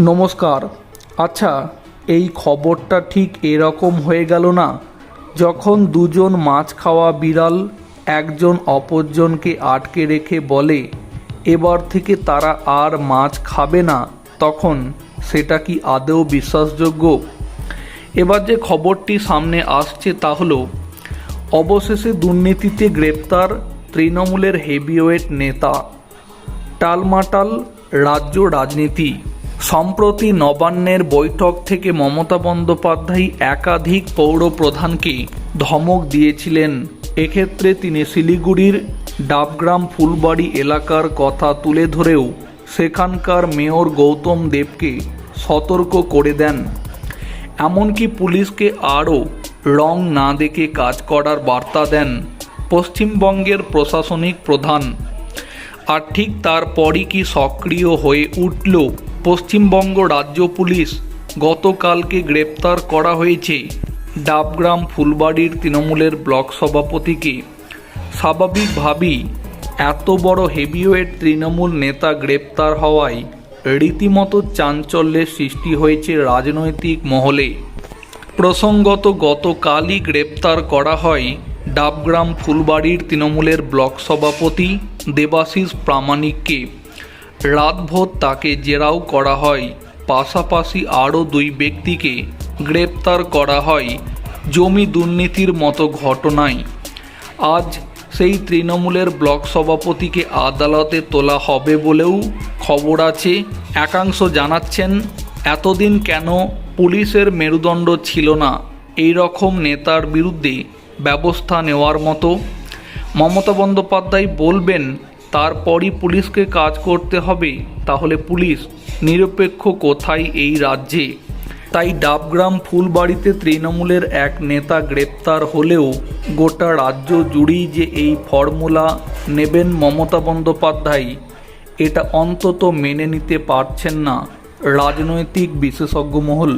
নমস্কার। আচ্ছা এই খবরটা ঠিক এরকম হয়ে গেল না? যখন দুজন মাছ খাওয়া বিড়াল একজন অপরজনকে আটকে রেখে বলে, এবার থেকে তারা আর মাছ খাবে না, তখন সেটা কি আদৌ বিশ্বাসযোগ্য? এবার যে খবরটি সামনে আসছে তা হলো, অবশেষে দুর্নীতিতে গ্রেপ্তার তৃণমূলের হেভিওয়েট নেতা, টালমাটাল রাজ্য রাজনীতি। সম্প্রতি নবান্নের বৈঠক থেকে মমতা বন্দ্যোপাধ্যায় একাধিক পৌর প্রধানকে ধমক দিয়েছিলেন। এক্ষেত্রে তিনি শিলিগুড়ির ডাবগ্রাম ফুলবাড়ি এলাকার কথা তুলে ধরেও সেখানকার মেয়র গৌতম দেবকে সতর্ক করে দেন। এমনকি পুলিশকে আরও রং না দেখে কাজ করার বার্তা দেন পশ্চিমবঙ্গের প্রশাসনিক প্রধান। আর ঠিক তারপরই কি সক্রিয় হয়ে উঠল পশ্চিমবঙ্গ রাজ্য পুলিশ গতকালকে গ্রেপ্তার করা হয়েছে ডাবগ্রাম ফুলবাড়ির তৃণমূলের ব্লক সভাপতিকে। স্বাভাবিকভাবেই এত বড় হেভিওয়েট তৃণমূল নেতা গ্রেপ্তার হওয়ায় রীতিমতো চাঞ্চল্যের সৃষ্টি হয়েছে রাজনৈতিক মহলে। প্রসঙ্গত গতকালই গ্রেপ্তার করা হয় ডাবগ্রাম ফুলবাড়ির তৃণমূলের ব্লক সভাপতি দেবাশিস প্রামাণিককে। রাতভর তাকে জেরাও করা হয়। পাশাপাশি আরও দুই ব্যক্তিকে গ্রেপ্তার করা হয় জমি দুর্নীতির মতো ঘটনায়। আজ সেই তৃণমূলের ব্লক সভাপতিকে আদালতে তোলা হবে বলেও খবর আছে। একাংশ জানাচ্ছেন, এতদিন কেন পুলিশের মেরুদণ্ড ছিল না? এই রকম নেতার বিরুদ্ধে ব্যবস্থা নেওয়ার মতো। মমতা বন্দ্যোপাধ্যায় বলবেন তারপরই পুলিশকে কাজ করতে হবে। তাহলে পুলিশ, নিরপেক্ষ কোথায় এই রাজ্যে? তাই ডাবগ্রাম ফুলবাড়িতে তৃণমূলের এক নেতা গ্রেপ্তার হলেও গোটা রাজ্য জুড়েই যে এই ফর্মুলা নেবেন মমতা বন্দ্যোপাধ্যায়, এটা অন্তত মেনে নিতে পারছেন না রাজনৈতিক বিশেষজ্ঞ মহল।